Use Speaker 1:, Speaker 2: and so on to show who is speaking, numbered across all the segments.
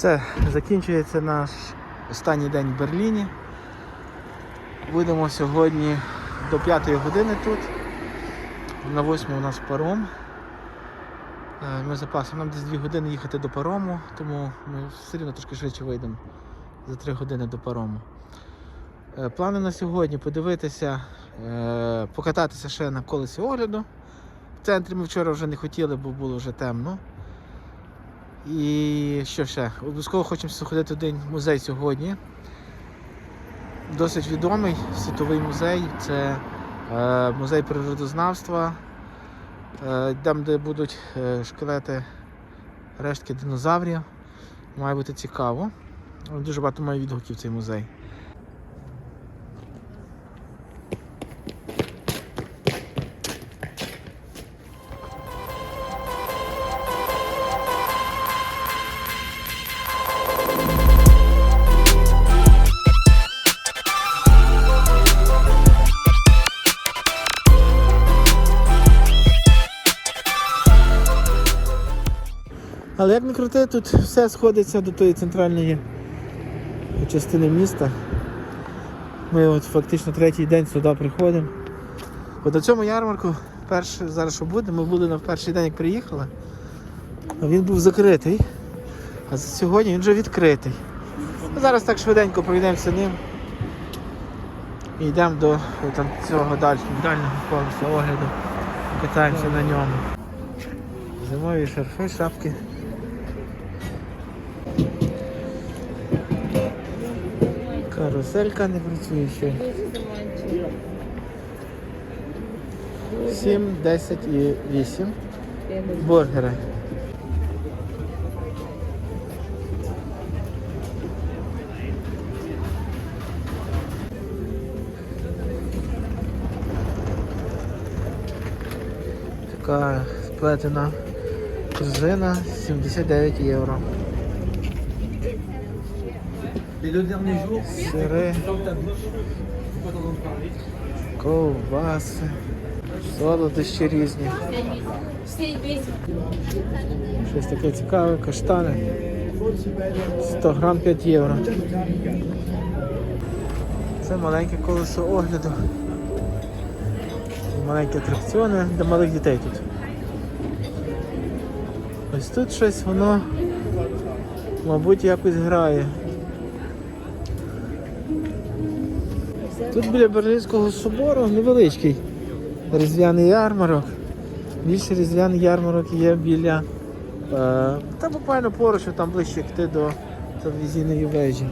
Speaker 1: Все, закінчується наш останній день в Берліні. Будемо сьогодні до 5 години тут. На 8 у нас паром. Е, Ми запасимо нам десь 2 години їхати до парому, тому ми все рівно трошки швидше вийдемо за 3 години до парому. Е, Плани на сьогодні подивитися, е, покататися ще на колесі огляду. В центрі ми вчора вже не хотіли, бо було вже темно. І що ще? Обов'язково хочемо сходити в один музей сьогодні. Досить відомий світовий музей. Це е, музей природознавства, е, там, де будуть е, шкелети рештки динозаврів. Має бути цікаво. Дуже багато має відгуків цей музей. Але як не крути, тут все сходиться до тої центральної частини міста. Ми от фактично третій день сюди приходимо. От на цьому ярмарку, перше, зараз що буде, ми були на перший день, як приїхали. Він був закритий, а сьогодні він вже відкритий. Зараз так швиденько пройдемося ним. І йдемо до там, цього даль- дальнього колеса огляду. Катаємося на ньому. Зимові шарфи, шапки. Каруселька не працює ще. 7, 10 і 8. Бургери. Така сплетена корзина 79 євро.
Speaker 2: Les deux derniers jours, parler.
Speaker 1: ковбаси, солодощі різні. Щось таке цікаве, каштани. 100 грам 5 євро. Це маленьке колесо огляду. Маленькі атракціони для малих дітей тут. Ось тут щось воно, мабуть, якось грає. Тут біля Берлінського собору невеличкий різдвяний ярмарок. Більше різдвяний ярмарок є біля. Е, та буквально поруч, там ближче йти до телевізійної вежі.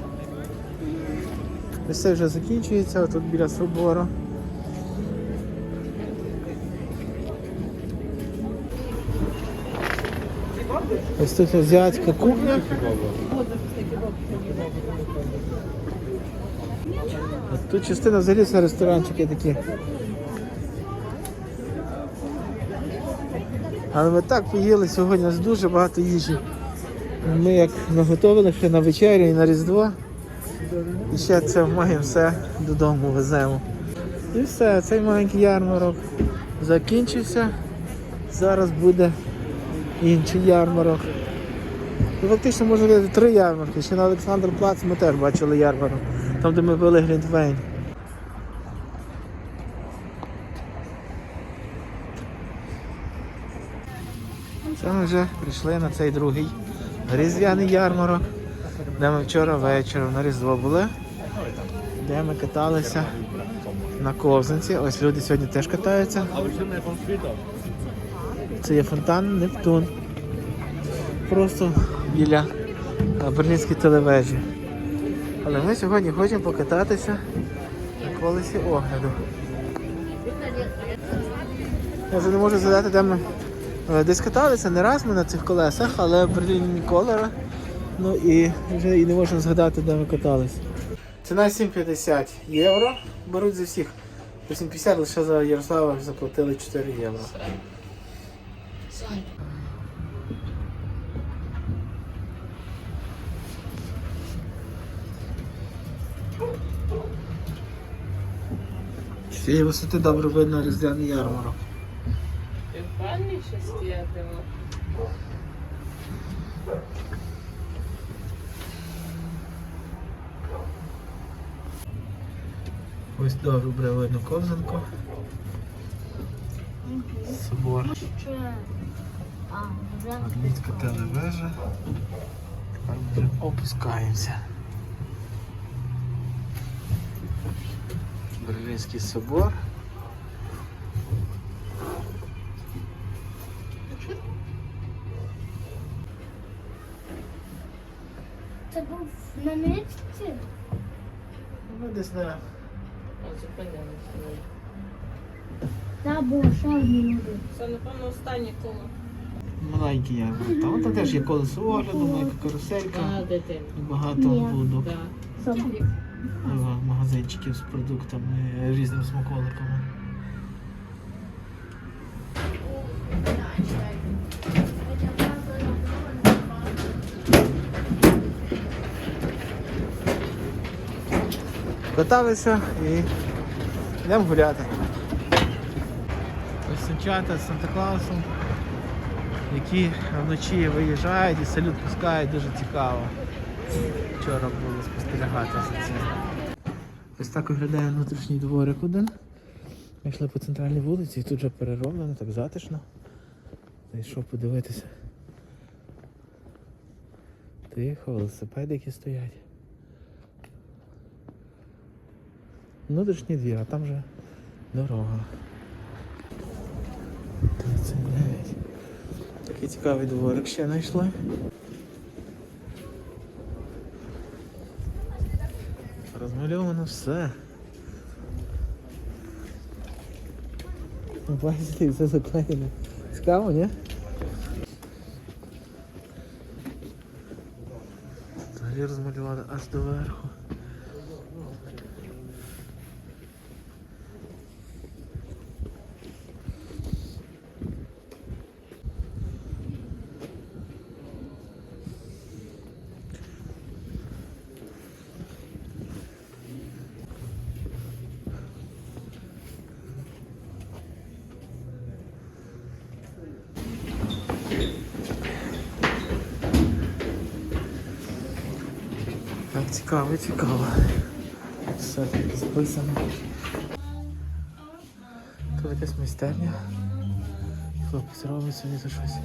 Speaker 1: Ось це вже закінчується, тут біля собору. Ось тут азіатська кухня. Тут частина взагалі це ресторанчики такі. Але ми так поїли сьогодні, у нас дуже багато їжі. Ми як наготовили ще на вечерю і на Різдво. І ще це маємо все додому веземо. І все, цей маленький ярмарок закінчився. Зараз буде інший ярмарок. Ну, фактично можна три ярмарки. Ще на Олександр Плац ми теж бачили ярмарок, там де ми пили Глінтвейн. Це ми вже прийшли на цей другий різдвяний ярмарок, де ми вчора вечором на Різдво були, де ми каталися на ковзанці. Ось люди сьогодні теж катаються. Це є фонтан Нептун. Просто біля е, Берлінської телевежі. Але ми сьогодні хочемо покататися на колесі огляду. Я вже не можу згадати, де ми е, десь каталися, не раз ми на цих колесах, але в Берліні ніколи. Ну і вже і не можна згадати, де ми каталися. Ціна 7,50 євро. Беруть за всіх. По 7,50 лише за Ярослава заплатили 4 євро. цієї висоти добре видно різдвяний ярмарок.
Speaker 3: Ти впевнений пальні ще стоятиме.
Speaker 1: Ось добре видно ковзанку. Собор. Адлітка телевежа. Опускаємося. Берлінський собор.
Speaker 3: Це був на місці?
Speaker 1: Ну, десь на
Speaker 3: Та було ще одні люди.
Speaker 4: Це, напевно, останнє коло.
Speaker 1: маленький ярмарок. Там, там теж є колесо огляду, маленька каруселька
Speaker 4: А, дитина.
Speaker 1: багато
Speaker 3: Ні.
Speaker 1: будок.
Speaker 3: Собі.
Speaker 1: Ага, магазинчиків з продуктами, різними смаколиками. Готовися і йдемо гуляти. Ось санчата з Санта-Клаусом, які вночі виїжджають і салют пускають, дуже цікаво. Вчора було спостерігати за цим. Ось так виглядає внутрішній дворик один. Ми йшли по центральній вулиці і тут вже перероблено, так затишно. Зайшов подивитися. Тихо, велосипедики стоять. Внутрішній двір, а там вже дорога. 39. Такий цікавий дворик ще знайшли. Розмальовано все. Ну, Бачите, все заклеєно. Цікаво, ні? Далі розмалювали аж до верху. Так, цікаво, цікаво. Все записано. Тут якась майстерня. Хлопець робить собі за щось.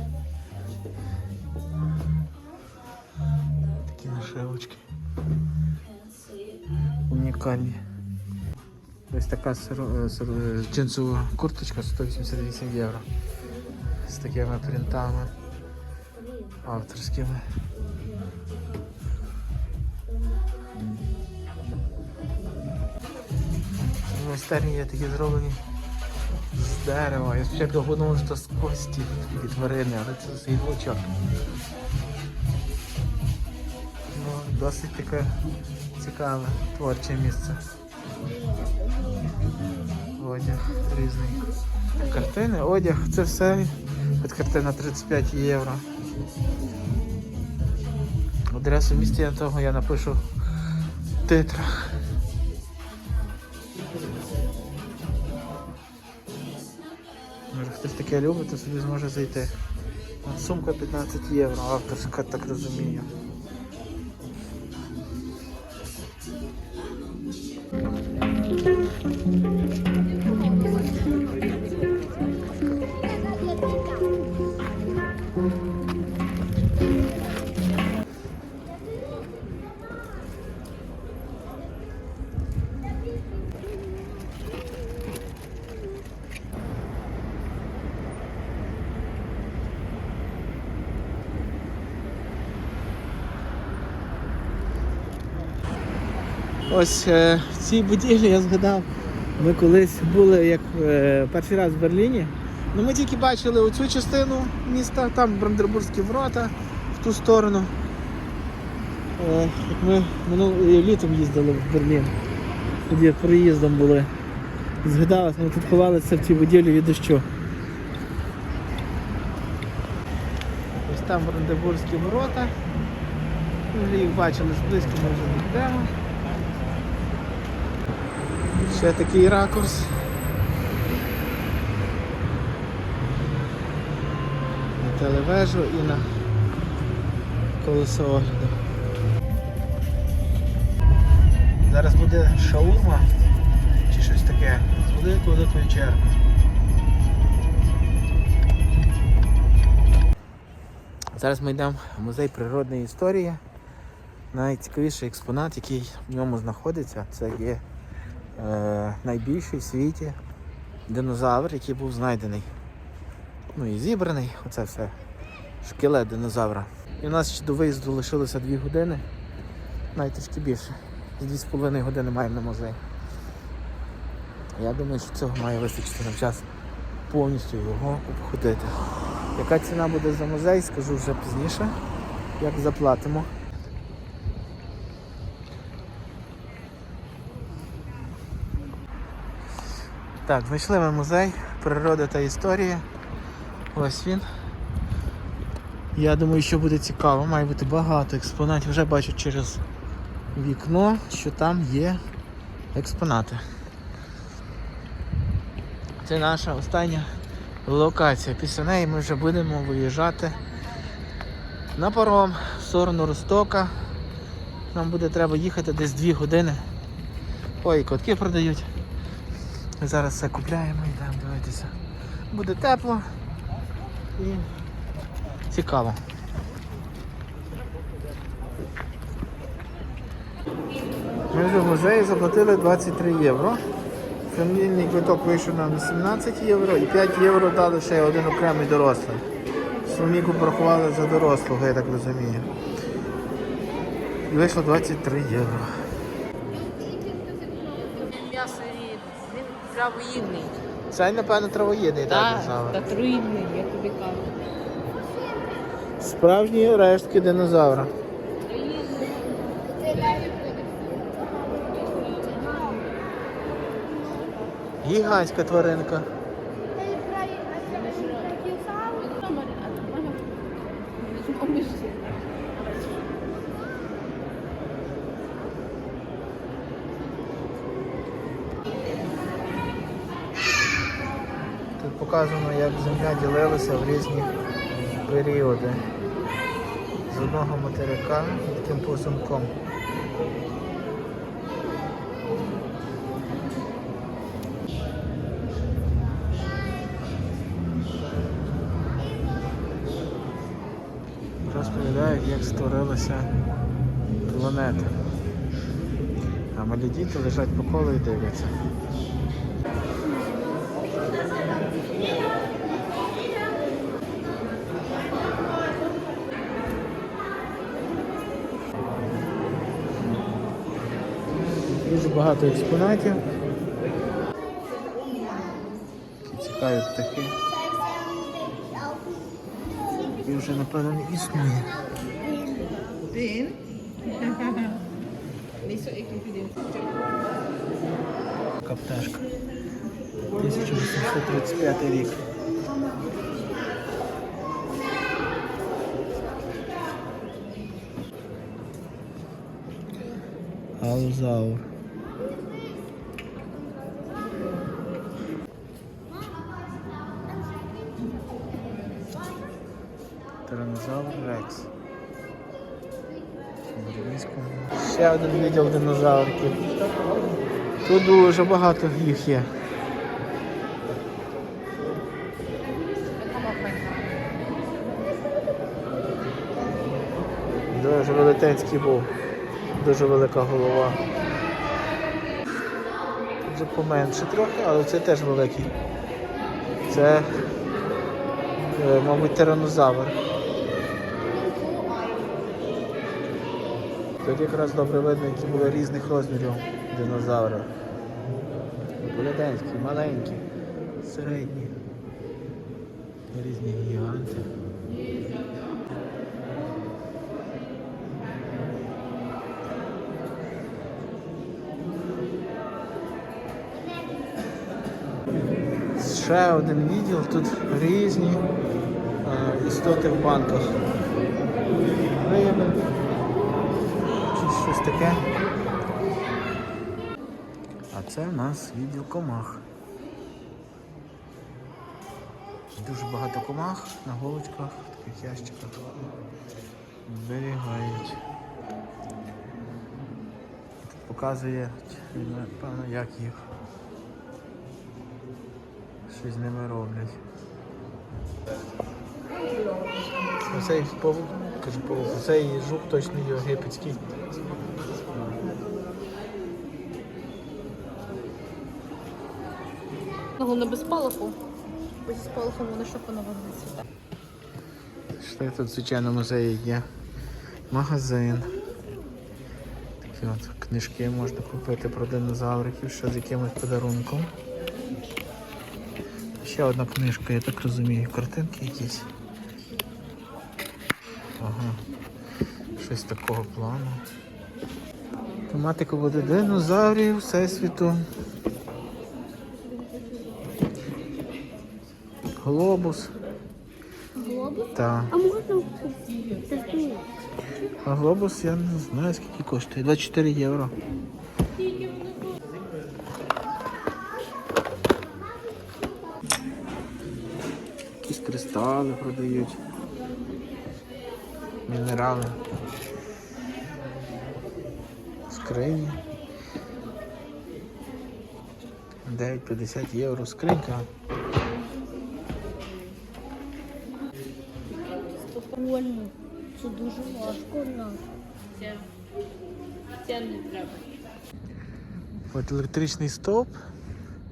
Speaker 1: Такі нашивочки. Унікальні. Ось така джинсова курточка 188 євро. З такими принтами авторськими. Майстерні є такі зроблені з дерева. Я спочатку подумав, що з кості від тварини, але це світлочок. Ну, досить таке цікаве творче місце. Одяг різний. Картини, одяг, це все. От картина 35 євро. Адресу місця того я напишу в титрах. Хтось таке любить, то собі зможе зайти. Сумка 15 євро, авторська, так розумію. Ось е, в цій будівлі я згадав, ми колись були як е, перший раз в Берліні. Ну, ми тільки бачили оцю частину міста, там Брандербурзькі ворота в ту сторону. Е, ми минулим літом їздили в Берлін. Тоді проїздом були. Згадалось, ми тут ховалися в цій будівлі від дощу. Ось там Брандербурзькі ворота. Ми вже їх бачили зблизько, ми вже не йдемо. Ще такий ракурс. На телевежу і на колесо огляду. Зараз буде шаурма чи щось таке з великої великої черги. Зараз ми йдемо в музей природної історії. Найцікавіший експонат, який в ньому знаходиться, це є е, найбільший в світі динозавр, який був знайдений. Ну і зібраний, оце все. Шкелет динозавра. І у нас ще до виїзду лишилося 2 години, навіть трішки більше. З 2,5 години маємо на музей. Я думаю, що цього має вистачити нам час повністю його обходити. Яка ціна буде за музей, скажу вже пізніше, як заплатимо. Так, знайшли ми музей природа та історія. Ось він. Я думаю, що буде цікаво, має бути багато експонатів. Вже бачу через вікно, що там є експонати. Це наша остання локація. Після неї ми вже будемо виїжджати на паром в сторону Ростока. Нам буде треба їхати десь 2 години. Ой, котки продають. Зараз все купляємо і йдемо дивитися. Буде тепло і цікаво. Ми вже в музеї заплатили 23 євро. Фамільний квиток вийшов нам 18 євро і 5 євро дали ще один окремий дорослий. Суміку порахували за дорослого, я так розумію. І вийшло 23 євро.
Speaker 4: Травоїдний.
Speaker 1: Це, напевно, травоїдний, так,
Speaker 4: Так,
Speaker 1: динозавр.
Speaker 4: та труїдний, я тобі кажу.
Speaker 1: Справжні рештки динозавра. Гігантська тваринка. Тут показано, як земля ділилася в різні періоди. З одного материка таким посумком. Розповідають, як створилася планета. А малі діти лежать по колу і дивляться. Багато експонатів. Такі цікаві птахи. І вже напевно не існує.
Speaker 4: Vind
Speaker 1: Така пташка. 1835 рік. Алзаур. Тиранозавр Рекс. Ще один відділ динозавриків. Тут дуже багато їх є. Дуже велетенський був. Дуже велика голова. Тут поменше трохи, але це теж великий. Це, е, мабуть, тиранозавр. Тут якраз добре видно, які були різних розмірів динозаври. Велетенські, маленькі, середні. Різні гіганти. Ще один відділ, тут різні е, істоти в банках. Риби, щось таке. А це в нас відділ комах. Дуже багато комах на голочках, в таких ящиках зберігають. Тут показує, напевно, як їх щось з ними роблять. Оцей павук, кажу павук, цей жук точно єгипетський.
Speaker 4: Головне без спалаху. Без спалаху воно щоб воно цвіте.
Speaker 1: Що тут, звичайно, музеї є магазин. Такі от книжки можна купити про динозавриків, ще з якимось подарунком. Ще одна книжка, я так розумію, картинки якісь. Ага. Щось такого плану. Тематика буде динозаврів, всесвіту. Глобус.
Speaker 3: Глобус?
Speaker 1: Так.
Speaker 3: А можна?
Speaker 1: А глобус я не знаю скільки коштує. 24 євро. Якісь кристали продають. Мінерали. Скрині. 9,50 євро скринька.
Speaker 3: Прикольно. Це дуже важко нам.
Speaker 4: Це, це не треба.
Speaker 1: От електричний стовп,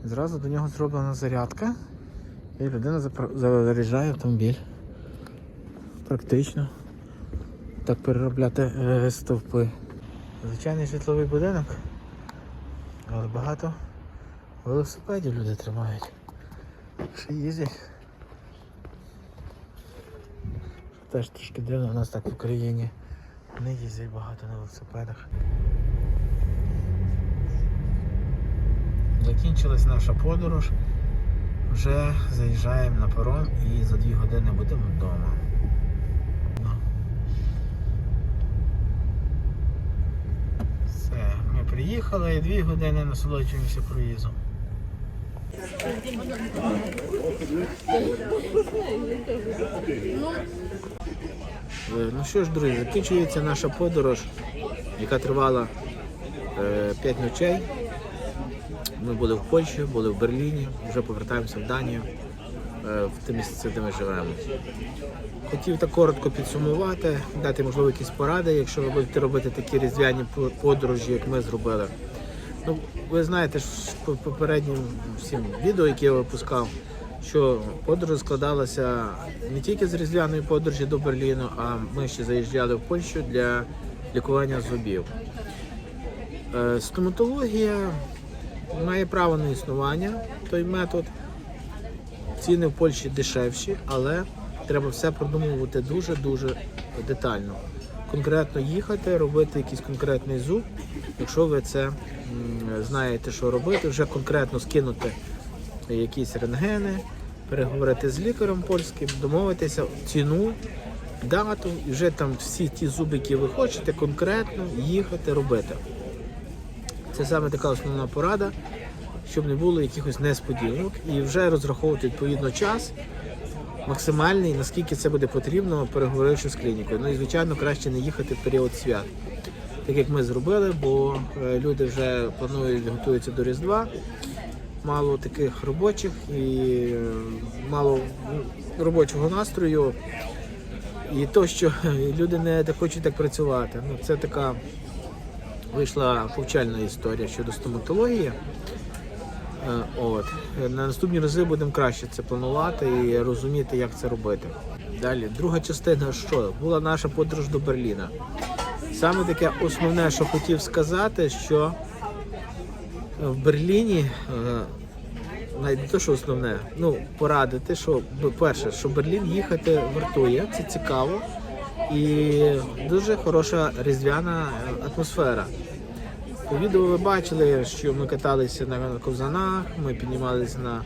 Speaker 1: зразу до нього зроблена зарядка, і людина заряджає автомобіль. Практично. Так переробляти е, стовпи. Звичайний житловий будинок, але багато велосипедів люди тримають. Ще їздять. Теж трішки дивно, у нас так в Україні не їздять багато на велосипедах. Закінчилась наша подорож. Вже заїжджаємо на перон і за дві години будемо вдома. Ну. Все, ми приїхали і дві години насолоджуємося проїздом. Е, Ну що ж, друзі, закінчується наша подорож, яка тривала 5 ночей. Ми були в Польщі, були в Берліні, вже повертаємося в Данію, е, в те місце, де ми живемо. Хотів так коротко підсумувати, дати можливо якісь поради, якщо ви будете робити такі різдвяні подорожі, як ми зробили. Ну, ви знаєте ж по попереднім всім відео, які я випускав, що подорож складалася не тільки з різдвяної подорожі до Берліну, а ми ще заїжджали в Польщу для лікування зубів. Е, Стоматологія має право на існування той метод. Ціни в Польщі дешевші, але треба все продумувати дуже-дуже детально. Конкретно їхати, робити якийсь конкретний зуб. Якщо ви це знаєте, що робити, вже конкретно скинути якісь рентгени, переговорити з лікарем польським, домовитися ціну, дату, і вже там всі ті зуби, які ви хочете, конкретно їхати робити. Це саме така основна порада, щоб не було якихось несподіванок і вже розраховувати відповідно час максимальний, наскільки це буде потрібно, переговоривши з клінікою. Ну і звичайно, краще не їхати в період свят, так як ми зробили, бо е, люди вже планують готуються до Різдва. Мало таких робочих і е, мало робочого настрою. І то, що люди не хочуть так працювати. Ну, це така вийшла повчальна історія щодо стоматології. Е, От. На наступні рази будемо краще це планувати і розуміти, як це робити. Далі, друга частина, що була наша подорож до Берліна. Саме таке основне, що хотів сказати, що в Берліні, е, навіть не те, що основне, ну, порадити, що перше, що Берлін їхати вартує, це цікаво і дуже хороша різдвяна е, атмосфера. У відео ви бачили, що ми каталися на ковзанах, ми піднімалися на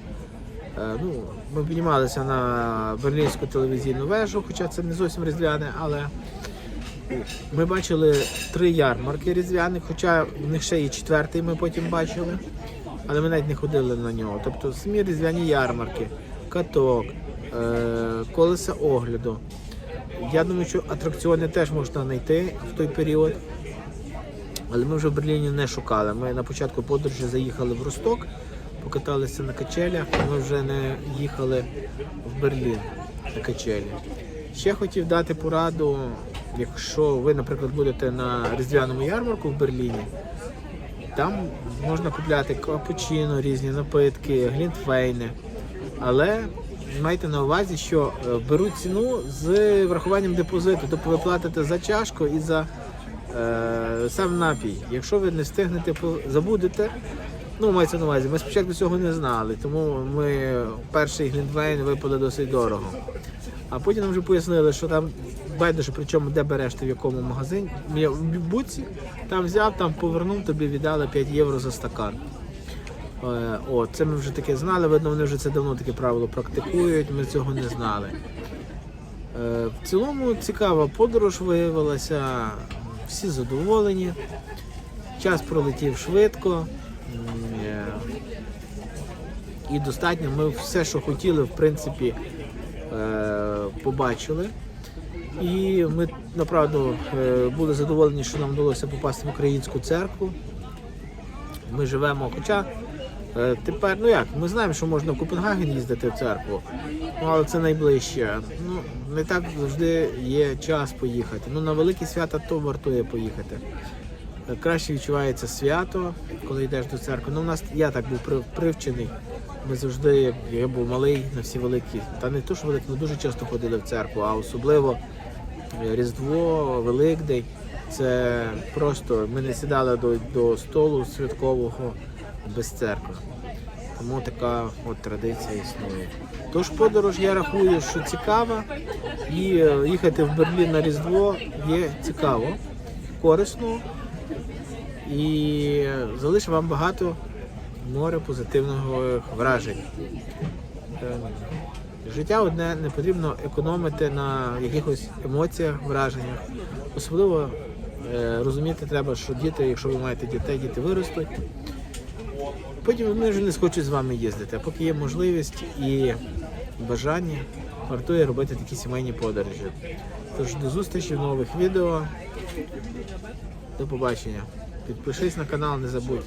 Speaker 1: е, ну, ми піднімалися на берлінську телевізійну вежу, хоча це не зовсім різдвяне, але ми бачили три ярмарки різдвяних, хоча в них ще і четвертий ми потім бачили, але ми навіть не ходили на нього. Тобто самі різдвяні ярмарки, каток, е, колеса огляду. Я думаю, що атракціони теж можна знайти в той період. Але ми вже в Берліні не шукали. Ми на початку подорожі заїхали в Росток, покаталися на качелях, ми вже не їхали в Берлін на качелі. Ще хотів дати пораду, якщо ви, наприклад, будете на різдвяному ярмарку в Берліні, там можна купляти капучино, різні напитки, глінтвейни. Але майте на увазі, що е, беруть ціну з врахуванням депозиту. Тобто ви платите за чашку і за е, сам напій. Якщо ви не встигнете, забудете. Ну, мається на увазі, ми спочатку цього не знали, тому ми перший глінтвейн випали досить дорого. А потім нам вже пояснили, що там байдуже, причому де береш ти в якому магазині. В буці там взяв, там повернув, тобі віддали 5 євро за стакан. Е, О, це ми вже таке знали, видно, вони вже це давно таке правило практикують, ми цього не знали. Е, В цілому цікава подорож виявилася, всі задоволені. Час пролетів швидко. Е, І достатньо. Ми все, що хотіли, в принципі, побачили. І ми направду е, були задоволені, що нам вдалося попасти в українську церкву. Ми живемо, хоча е, тепер, ну як, ми знаємо, що можна в Копенгаген їздити в церкву, ну але це найближче. Ну, не так завжди є час поїхати. Ну, на великі свята то вартує поїхати. Е, Краще відчувається свято, коли йдеш до церкви. Ну, у нас я так був привчений. Ми завжди, я був малий, на всі великі, та не то, що великі, ми дуже часто ходили в церкву, а особливо е, Різдво, Великдень. Це просто ми не сідали до, до столу святкового без церкви. Тому така от традиція існує. Тож подорож я рахую, що цікава, і е, їхати в Берлін на Різдво є цікаво, корисно і залишить вам багато море позитивного вражень. Е, Життя одне не потрібно економити на якихось емоціях, враженнях. Особливо е, розуміти треба, що діти, якщо ви маєте дітей, діти виростуть. Потім вони вже не схочуть з вами їздити. А поки є можливість і бажання, вартує робити такі сімейні подорожі. Тож до зустрічі в нових відео. До побачення. Підпишись на канал, не забудь.